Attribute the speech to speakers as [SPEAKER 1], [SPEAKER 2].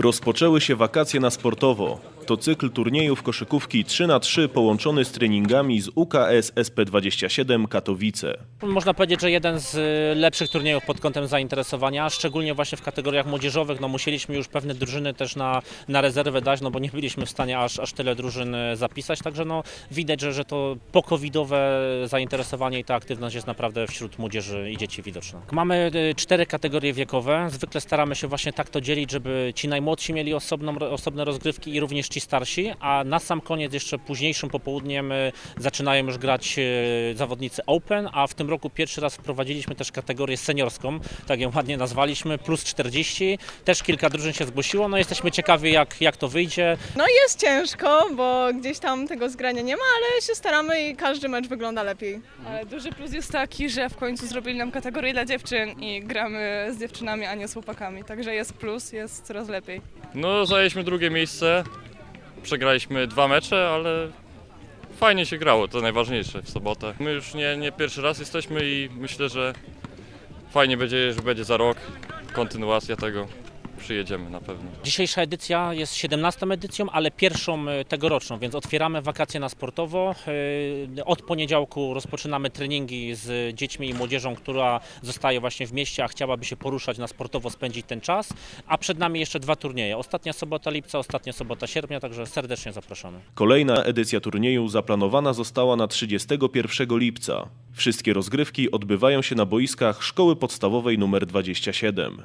[SPEAKER 1] Rozpoczęły się wakacje na sportowo. To cykl turniejów koszykówki 3 na 3 połączony z treningami z UKS SP27 Katowice.
[SPEAKER 2] Można powiedzieć, że jeden z y, lepszych turniejów pod kątem zainteresowania, szczególnie właśnie w kategoriach młodzieżowych. No musieliśmy już pewne drużyny też na, na rezerwę dać, no bo nie byliśmy w stanie aż, aż tyle drużyn y, zapisać, także no widać, że, że to pokowidowe zainteresowanie i ta aktywność jest naprawdę wśród młodzieży i dzieci widoczna. Mamy y, cztery kategorie wiekowe, zwykle staramy się właśnie tak to dzielić, żeby ci najmłodsi mieli osobną, osobne rozgrywki i również ci starsi, a na sam koniec jeszcze późniejszym popołudniem y, zaczynają już grać y, zawodnicy Open, a w tym roku pierwszy raz wprowadziliśmy też kategorię seniorską, tak ją ładnie nazwaliśmy, plus 40. Też kilka drużyn się zgłosiło, no jesteśmy ciekawi jak, jak to wyjdzie.
[SPEAKER 3] No jest ciężko, bo gdzieś tam tego zgrania nie ma, ale się staramy i każdy mecz wygląda lepiej.
[SPEAKER 4] Ale duży plus jest taki, że w końcu zrobili nam kategorię dla dziewczyn i gramy z dziewczynami, a nie z chłopakami. Także jest plus, jest coraz lepiej.
[SPEAKER 5] No, zajęliśmy drugie miejsce. Przegraliśmy dwa mecze, ale fajnie się grało, to najważniejsze w sobotę. My już nie, nie pierwszy raz jesteśmy i myślę, że fajnie będzie, że będzie za rok kontynuacja tego. Przyjedziemy na pewno.
[SPEAKER 2] Dzisiejsza edycja jest 17 edycją, ale pierwszą y, tegoroczną, więc otwieramy wakacje na sportowo. Y, Od poniedziałku rozpoczynamy treningi z dziećmi i młodzieżą, która zostaje właśnie w mieście, a chciałaby się poruszać na sportowo, spędzić ten czas. A przed nami jeszcze dwa turnieje. Ostatnia sobota lipca, ostatnia sobota sierpnia, także serdecznie zapraszamy.
[SPEAKER 1] Kolejna edycja turnieju zaplanowana została na 31 lipca. Wszystkie rozgrywki odbywają się na boiskach Szkoły Podstawowej nr 27.